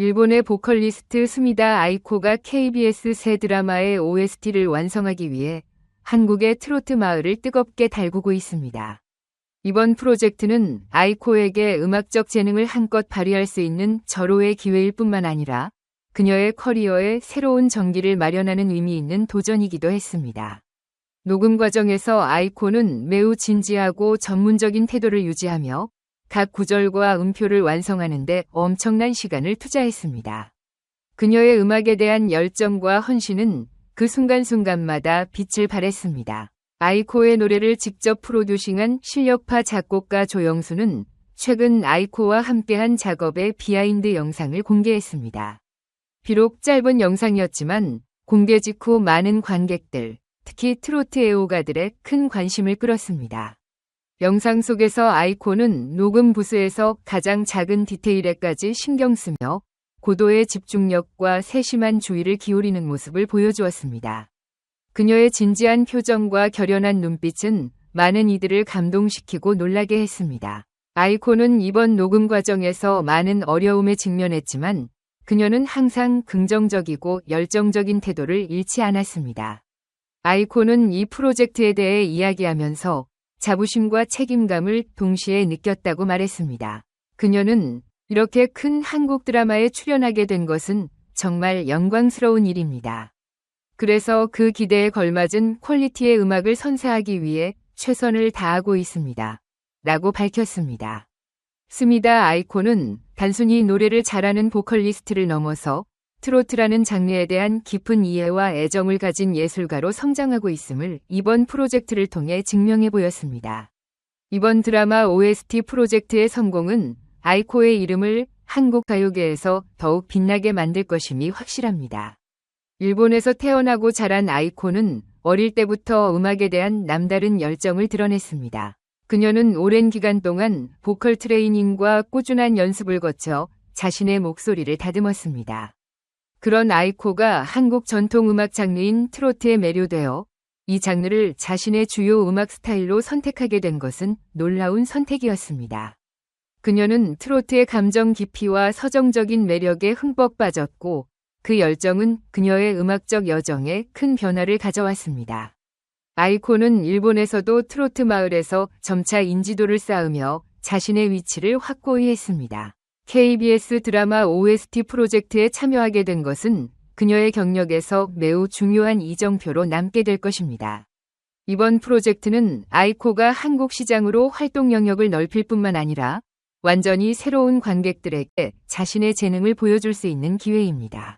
일본의 보컬리스트 스미다 아이코가 KBS 새 드라마의 OST를 완성하기 위해 한국의 트로트 마을을 뜨겁게 달구고 있습니다. 이번 프로젝트는 아이코에게 음악적 재능을 한껏 발휘할 수 있는 절호의 기회일 뿐만 아니라 그녀의 커리어에 새로운 전기를 마련하는 의미 있는 도전이기도 했습니다. 녹음 과정에서 아이코는 매우 진지하고 전문적인 태도를 유지하며 각 구절과 음표를 완성하는데 엄청난 시간을 투자했습니다. 그녀의 음악에 대한 열정과 헌신은 그 순간순간마다 빛을 발했습니다. 아이코의 노래를 직접 프로듀싱한 실력파 작곡가 조영수는 최근 아이코와 함께한 작업의 비하인드 영상을 공개했습니다. 비록 짧은 영상이었지만 공개 직후 많은 관객들, 특히 트로트 애호가들의 큰 관심을 끌었습니다. 영상 속에서 아이코는 녹음 부스에서 가장 작은 디테일에까지 신경 쓰며 고도의 집중력과 세심한 주의를 기울이는 모습을 보여주었습니다. 그녀의 진지한 표정과 결연한 눈빛은 많은 이들을 감동시키고 놀라게 했습니다. 아이코는 이번 녹음 과정에서 많은 어려움에 직면했지만 그녀는 항상 긍정적이고 열정적인 태도를 잃지 않았습니다. 아이코는 이 프로젝트에 대해 이야기하면서 자부심과 책임감을 동시에 느꼈다고 말했습니다. 그녀는 이렇게 큰 한국 드라마에 출연하게 된 것은 정말 영광스러운 일입니다. 그래서 그 기대에 걸맞은 퀄리티의 음악을 선사하기 위해 최선을 다하고 있습니다. 라고 밝혔습니다. 스미다 아이코는 단순히 노래를 잘하는 보컬리스트를 넘어서 트로트라는 장르에 대한 깊은 이해와 애정을 가진 예술가로 성장하고 있음을 이번 프로젝트를 통해 증명해 보였습니다. 이번 드라마 OST 프로젝트의 성공은 아이코의 이름을 한국 가요계에서 더욱 빛나게 만들 것임이 확실합니다. 일본에서 태어나고 자란 아이코는 어릴 때부터 음악에 대한 남다른 열정을 드러냈습니다. 그녀는 오랜 기간 동안 보컬 트레이닝과 꾸준한 연습을 거쳐 자신의 목소리를 다듬었습니다. 그런 아이코가 한국 전통 음악 장르인 트로트에 매료되어 이 장르를 자신의 주요 음악 스타일로 선택하게 된 것은 놀라운 선택이었습니다. 그녀는 트로트의 감정 깊이와 서정적인 매력에 흠뻑 빠졌고 그 열정은 그녀의 음악적 여정에 큰 변화를 가져왔습니다. 아이코는 일본에서도 트로트 마을에서 점차 인지도를 쌓으며 자신의 위치를 확고히 했습니다. KBS 드라마 OST 프로젝트에 참여하게 된 것은 그녀의 경력에서 매우 중요한 이정표로 남게 될 것입니다. 이번 프로젝트는 아이코가 한국 시장으로 활동 영역을 넓힐 뿐만 아니라 완전히 새로운 관객들에게 자신의 재능을 보여줄 수 있는 기회입니다.